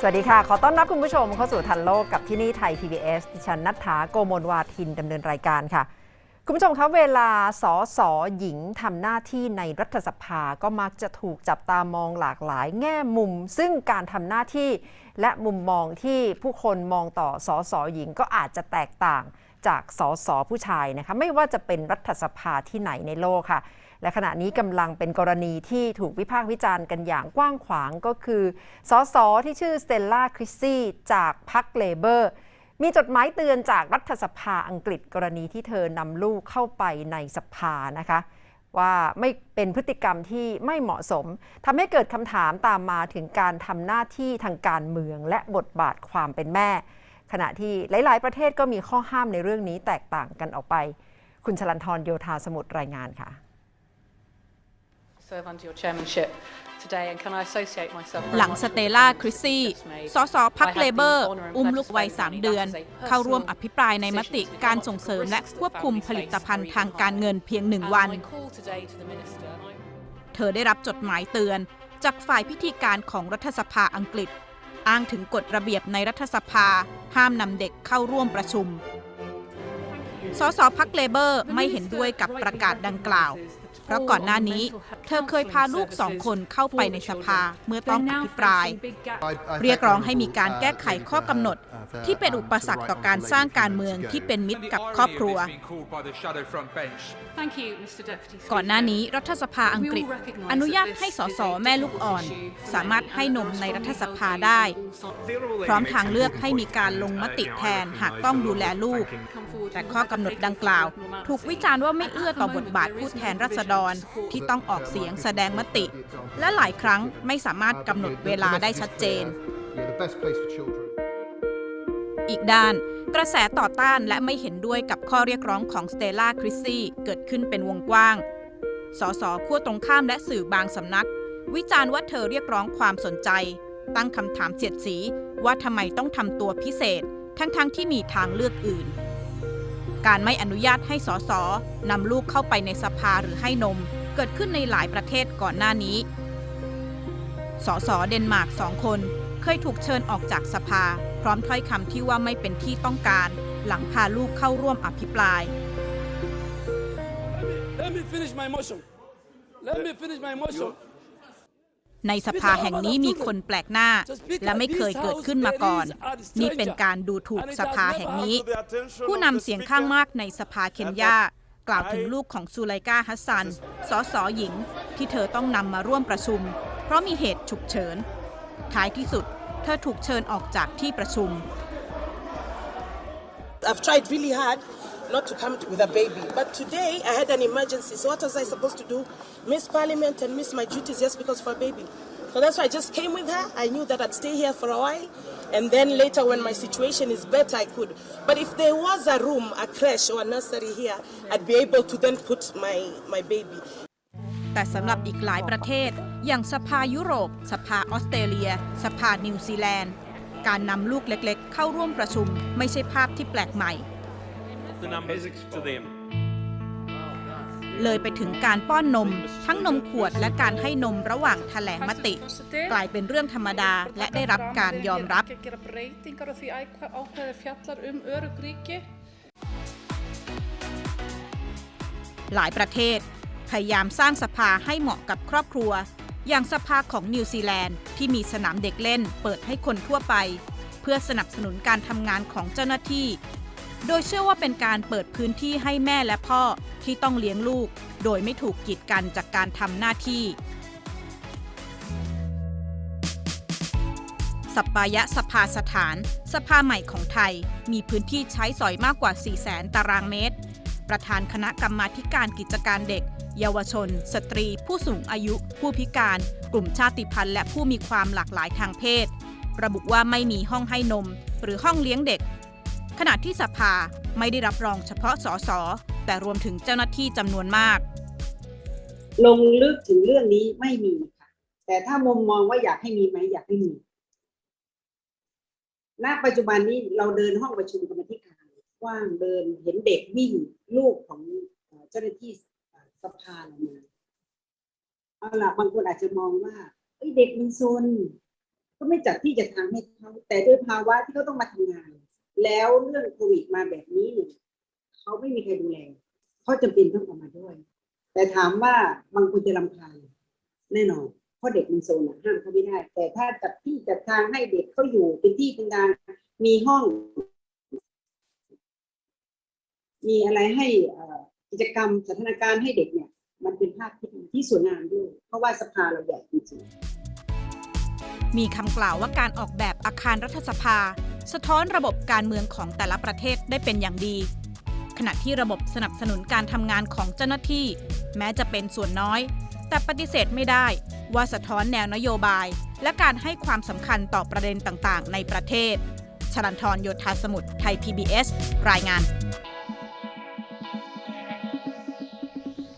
สวัสดีค่ะ ขอต้อนรับคุณผู้ชมเข้าสู่ทันโลกกับที่นี่ไทย PBS ดิฉันนัฐาโกโมลวาทินดำเนินรายการค่ะ คุณผู้ชมคะเวลาสอสอหญิงทำหน้าที่ในรัฐสภาก็มักจะถูกจับตามองหลากหลายแง่มุม ซึ่งการทำหน้าที่และมุมมองที่ผู้คนมองต่อสอสอหญิงก็อาจจะแตกต่าง จากสสผู้ชายนะคะไม่ว่าจะเป็นรัฐสภาที่ไหนในโลกค่ะ และขณะนี้กำลังเป็นกรณีที่ถูกวิพากษ์วิจารณ์กันอย่างกว้างขวางก็คือสสที่ชื่อสเตลล่าคริสซี่จากพรรคเลเบอร์มีจดหมายเตือนจากรัฐสภาอังกฤษกรณีที่เธอนำลูกเข้าไปในสภานะคะ ว่าไม่เป็นพฤติกรรมที่ไม่เหมาะสมทำให้เกิดคำถามตามมาถึงการทำหน้าที่ทางการเมืองและบทบาทความเป็นแม่ ขณะที่หลาย ๆ ประเทศก็มีข้อห้ามในเรื่องนี้แตกต่างกันออกไป คุณชลันทรโยธาสมุทรรายงานค่ะ serve under your chairmanship today and can I associate myself very หลัง much ส with เต the ล่า comments คริสซี่ that's made. สสพัก I have เล the เบอร์ honour and อุ้มลู pleasure กวัย to say 3เดือน that as a เข้าร่วม personal อภิปรายในมติ decision to การ take ส่งเสริม on และ the risks ควบคุม that ผลิต families ภัณฑ์ face ทางการเงินเพียงหนึ่ง And วัน my call today to the minister, and I เธอได้รับจดหมายเตือน จากฝ่ายพิธีการของรัฐสภาอังกฤษ อ้างถึงกฎระเบียบในรัฐสภา ห้ามนำเด็กเข้าร่วมประชุม สสพักเลเบอร์ไม่เห็นด้วยกับประกาศดังกล่าว เพราะก่อนหน้านี้ เธอเคยพาลูกสองคนเข้าไปในสภาเมื่อต้องอภิปราย เรียกร้องให้มีการแก้ไขข้อกำหนด ที่เป็นอุปสรรคต่อการสร้างการเมืองที่เป็นมิตรกับครอบครัว Thank you, Mr. Deputy ก่อนหน้า Speaker. นี้รัฐสภาอังกฤษ อนุญาตให้สสแม่ลูกอ่อน สามารถให้นมในรัฐสภาได้ พร้อมทางเลือกให้มีการลงมติแทนหากต้องดูแลลูก แต่ข้อกำหนดดังกล่าว ถูกวิจารณ์ว่าไม่เอื้อต่อบทบาทผู้แทนรัษฎรที่ต้องออกเสียงแสดงมติ และหลายครั้งไม่สามารถกำหนดเวลาได้ชัดเจน อีกด้าน กระแสต่อต้านและไม่เห็นด้วยกับข้อเรียกร้องของสเตลล่าคริสซี่เกิดขึ้นเป็นวงกว้าง สสขั้วตรงข้ามและสื่อบางสำนัก วิจารณ์ว่าเธอเรียกร้องความสนใจ ตั้งคำถามเสียดสีว่าทำไมต้องทำตัวพิเศษ ทั้งๆทที่มีทางเลือกอื่น การไม่อนุญาตให้สสนำลูกเข้าไปในสภาหรือให้นม เกิดขึ้นในหลายประเทศก่อนหน้านี้ สสเดนมาร์กสองคนเคยถูกเชิญออกจากสภา พร้อมถ้อยคำที่ว่าไม่เป็นที่ต้องการ หลังพาลูกเข้าร่วมอภิปราย Let me finish my motion. Let me finish my motion. ในสภาแห่งนี้มีคนแปลกหน้า และไม่เคยเกิดขึ้นมาก่อน นี่เป็นการดูถูกสภาแห่งนี้ ผู้นำเสียงข้างมากในสภาเคนยากล่าวถึงลูกของซูไลกาฮัสซัน สสหญิง ที่เธอต้องนำมาร่วมประชุม เพราะมีเหตุฉุกเฉิน ท้ายที่สุด เธอถูกเชิญออกจากที่ประชุม I've tried really hard not to come with a baby, but today I had an emergency. So what was I supposed to do? Miss Parliament and miss my duties just because for a baby. So that's why I just came with her. I knew that I'd stay here for a while, and then later when my situation is better, I could. But if there was a room, a creche or a nursery here, I'd be able to then put my my baby. แต่สำหรับอีกหลายประเทศ อย่างสภายุโรป สภาออสเตรเลีย สภานิวซีแลนด์ การนำลูกเล็กๆ เข้าร่วมประชุมไม่ใช่ภาพที่แปลกใหม่ the numbers to them. เลยไปถึงการป้อนนม ทั้งนมขวดและการให้นมระหว่างแถลงมติ กลายเป็นเรื่องธรรมดาและได้รับการยอมรับ หลายประเทศ พยายามสร้างสภาให้เหมาะกับครอบครัว อย่างสภาของนิวซีแลนด์ที่มีสนามเด็กเล่นเปิดให้คนทั่วไป เพื่อสนับสนุนการทำงานของเจ้าหน้าที่ โดยเชื่อว่าเป็นการเปิดพื้นที่ให้แม่และพ่อที่ต้องเลี้ยงลูก โดยไม่ถูกกีดกันจากการทำหน้าที่ สัปปายะสภาสถาน สภาใหม่ของไทย มีพื้นที่ใช้สอยมากกว่า 4 0 0แสนตารางเมตร ประธานคณะกรรมาการกิจการเด็ก เยาวชน สตรี ผู้สูงอายุ ผู้พิการ กลุ่มชาติพันธุ์ และผู้มีความหลากหลายทางเพศ ระบุว่าไม่มีห้องให้นม หรือห้องเลี้ยงเด็ก ขณะที่สภาไม่ได้รับรองเฉพาะสสแต่รวมถึงเจ้าหน้าที่จำนวนมาก ลงลึกถึงเรื่องนี้ไม่มีค่ะแต่ถ้ามุมมองว่าอยากให้มีไหมอยากให้มีณปัจจุบันนี้เราเดินห้องประชุมกรรมธิการกว้างเดินเห็นเด็กวิ่งลูกของเจ้าหน้าที่สภาออกมาเอาล่ะบางคนอาจจะมองว่าเอ้เด็กมันซนก็ไม่จัดที่จะทางให้เขาแต่ด้วยภาวะที่เขาต้องมาทำงาน แล้วเรื่องโควิดมาแบบนี้เนี่ยเขาไม่มีใครดูแลเขาจำเป็นต้องออกมาด้วย แต่ถามว่าบางคนจะรำคาญแน่นอนเพราะเด็กมันโซนห้ามเขาไม่ได้ แต่ถ้าจัดที่จัดทางให้เด็กเขาอยู่เป็นที่เป็นทางมีห้อง มีอะไรให้อ่อกิจกรรมสันทนการณ์ให้เด็กเนี่ย มันเป็นภาพที่ที่สวยงามด้วย เพราะว่าสภาเราใหญ่จริงๆมีคำกล่าวว่าการออกแบบอาคารรัฐสภา สะท้อนระบบการเมืองของแต่ละประเทศได้เป็นอย่างดี ขณะที่ระบบสนับสนุนการทำงานของเจ้าหน้าที่ แม้จะเป็นส่วนน้อย แต่ปฏิเสธไม่ได้ว่าสะท้อนแนวนโยบาย และการให้ความสำคัญต่อประเด็นต่างๆ ในประเทศชลันทรโยธาสมุทรไทย PBS รายงาน